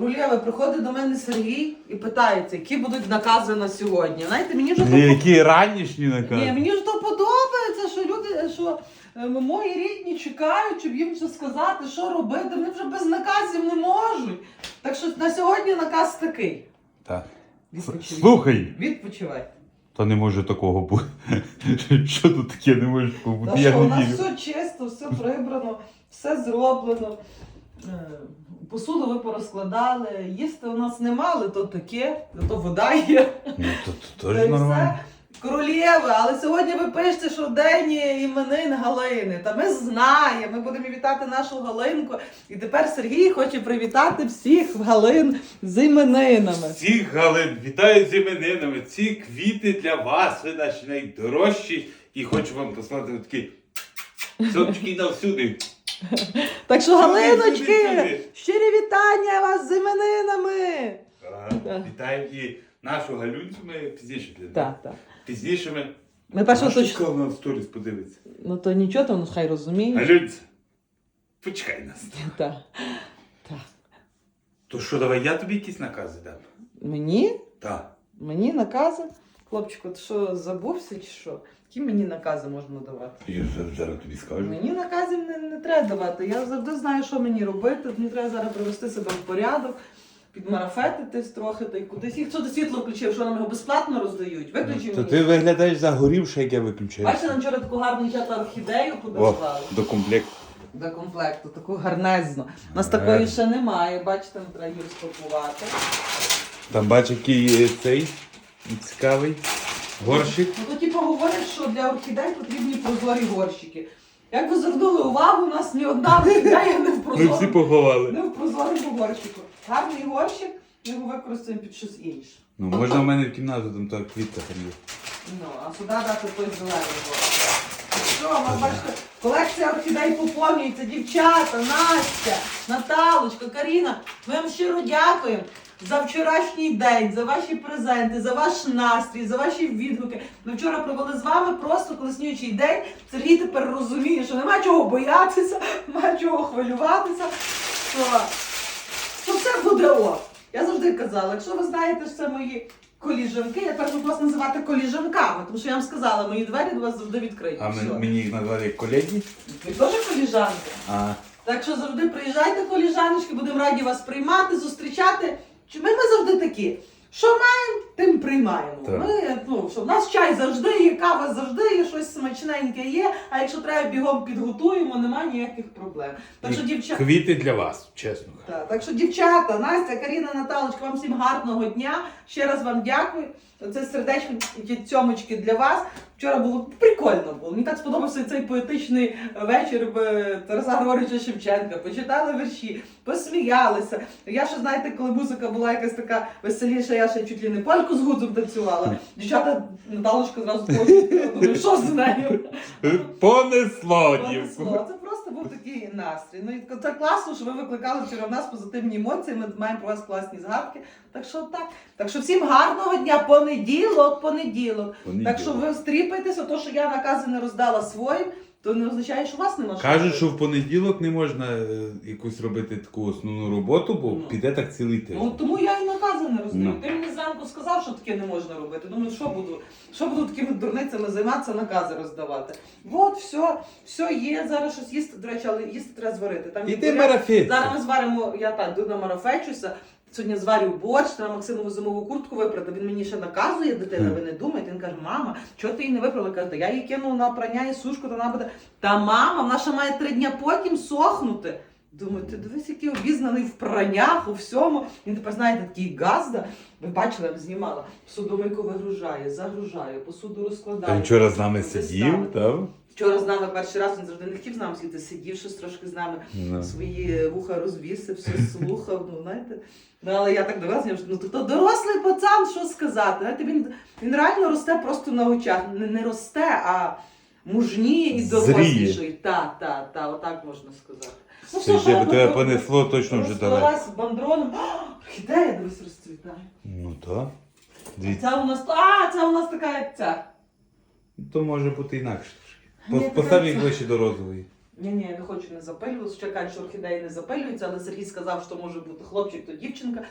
Рулєве, приходить до мене Сергій і питається, які будуть накази на сьогодні. Знаєте, мені вже то Які ранішні ні, накази. мені ж то подобається, що люди, що е, мої рідні чекають, щоб їм вже сказати, що робити. Вони вже без наказів не можуть. Так що на сьогодні наказ такий. Так. Відпочивай. Слухай, Відпочивай. то не може такого бути. Що тут таке не може Та бути? Я що, у не нас вірю. все чисто, все прибрано, все зроблено. Е, Посуду ви порозкладали, їсти у нас нема, але то таке, зато вода є. Ну, то, то Та теж нормально. все. Королєве, але сьогодні ви пишете, що день іменин Галини. Та ми знаємо, ми будемо вітати нашу Галинку. І тепер Сергій хоче привітати всіх Галин з іменинами. Всіх Галин, вітаю з іменинами. Ці квіти для вас, ви наші найдорожчі. І хочу вам послати такі соточки навсюди. Так що, Галиночки, щирі вітання вас з іменинами! Вітаємо і нашу Галюнцю ми пізніше підемо. Пізніше ми. Ми Нашу точно. вона в сторіс подивиться. Ну то нічого, то ну хай розуміє. Галюнця, почекай нас. Так. Так. То що, давай я тобі якісь накази дам? Мені? Так. Мені накази? Хлопчику, ти що забувся чи що? Які мені накази можна давати? Я зараз- зараз тобі скажу. Мені наказів не, не треба давати. Я завжди знаю, що мені робити. Мені треба зараз привести себе в порядок, підмарафетитись трохи та й кудись. І хто до світло включив, що нам його безплатно роздають? Виключив То мені. ти виглядаєш загорівши, як я виключаю. Бачите, нам вчора таку гарну дівчата орхідею подарували. до комплекту. До комплекту, таку гарнезну. У нас такої ще немає, бачите, не треба її розпакувати. Там бач, який е, цей цікавий горщик. Ну то типу говорять, що для орхідей потрібні прозорі горщики. Як ви звернули увагу, у нас ні одна орхідея не в Ми всі прозорому, поховали. не в прозорому горщику. Гарний горщик, ми його використаємо під щось інше. Ну, можна в мене в кімнату, там та квітка там є. Ну, а сюди дати той зелений горщик. Що, ми бачите, колекція орхідей поповнюється. Дівчата, Настя, Наталочка, Каріна. Ми вам щиро дякуємо за вчорашній день, за ваші презенти, за ваш настрій, за ваші відгуки. Ми вчора провели з вами просто колеснючий день. Сергій тепер розуміє, що нема чого боятися, нема чого хвилюватися. Що, що все буде ок. Я завжди казала, якщо ви знаєте, що це мої коліжанки, я тепер буду вас називати коліжанками, тому що я вам сказала, мої двері до вас завжди відкриті. А Все. мені їх назвали колеги. Ви теж коліжанки. А, Так що завжди приїжджайте, коліжаночки, будемо раді вас приймати, зустрічати. Чи Ми, ми завжди такі. Що маємо, тим приймаємо. Так. Ми, ну, що в нас чай завжди є, кава завжди є, щось смачненьке є, а якщо треба бігом підготуємо, немає ніяких проблем. Так що, дівчата. Квіти для вас, чесно. Так, так що, дівчата, Настя, Каріна, Наталочка, вам всім гарного дня. Ще раз вам дякую. Це сердечко ті цьомочки для вас. Вчора було прикольно було. Мені так сподобався цей поетичний вечір в Тараса Григоровича Шевченка. Почитали вірші, посміялися. Я ще знаєте, коли музика була якась така веселіша, я ще чуть ли не польку з гудзом танцювала. Дівчата, Наталочка зразу думаю, що з нею? Понесло, Понесло. Це просто був такий настрій. Ну і це класно, що ви викликали вчора в нас позитивні емоції. Ми маємо про вас класні згадки. Так що так. Так що всім гарного дня, понеділок, понеділок. Так що ви стріпайтеся, то що я накази не роздала своїм, то не означає, що у вас нема. Кажуть, що в понеділок не можна е, якусь робити таку основну роботу, бо Ну. піде так цілий Ну тиждень. тому я і накази не роздаю. Ну. Ти мені зранку сказав, що таке не можна робити. Думаю, що буду, що буду такими дурницями займатися, накази роздавати. От, все, все є. Зараз щось їсти. До речі, але їсти треба зварити. Там є Іди буряк. марафет. Зараз ми зваримо, я так йду намарафечуся. Сьогодні зварю борщ, треба Максимову зимову куртку випрати. Він мені ще наказує, дитина, ви не думайте. Він каже, мама, чого ти її не виправила? Каже, «Та я її кинув на прання і сушку, то вона буде. Та мама, вона ще має три дня потім сохнути. Думаю, ти дивись, який обізнаний в праннях, у всьому. Він тепер, знаєте, такий газда. Ви бачили, я б знімала. Посудомийку вигружає, загружає, посуду розкладає. Він вчора з нами сидів, так? Вчора з нами перший раз він завжди не хотів з нами сидіти, сидів щось трошки з нами Ну. свої вуха розвісив, все слухав, ну знаєте. Ну, але я так дивилася, вже, ну то дорослий пацан, що сказати. Знаєте, він, він реально росте просто на очах. Не, не росте, а мужніє і доросліший. Так, так, так, отак можна сказати. Ну, Це що, я бо тебе понесло точно вже далеко. Розплилась бандроном. Орхідея дивись розцвітає. Ну так. Ця у нас, а, ця у нас така, як ця. то може бути інакше Така Постав їх ближче до розової. Ні, ні, я не хочу не запилюватися. Чекають, що орхідеї не запилюються, але Сергій сказав, що може бути хлопчик, то дівчинка.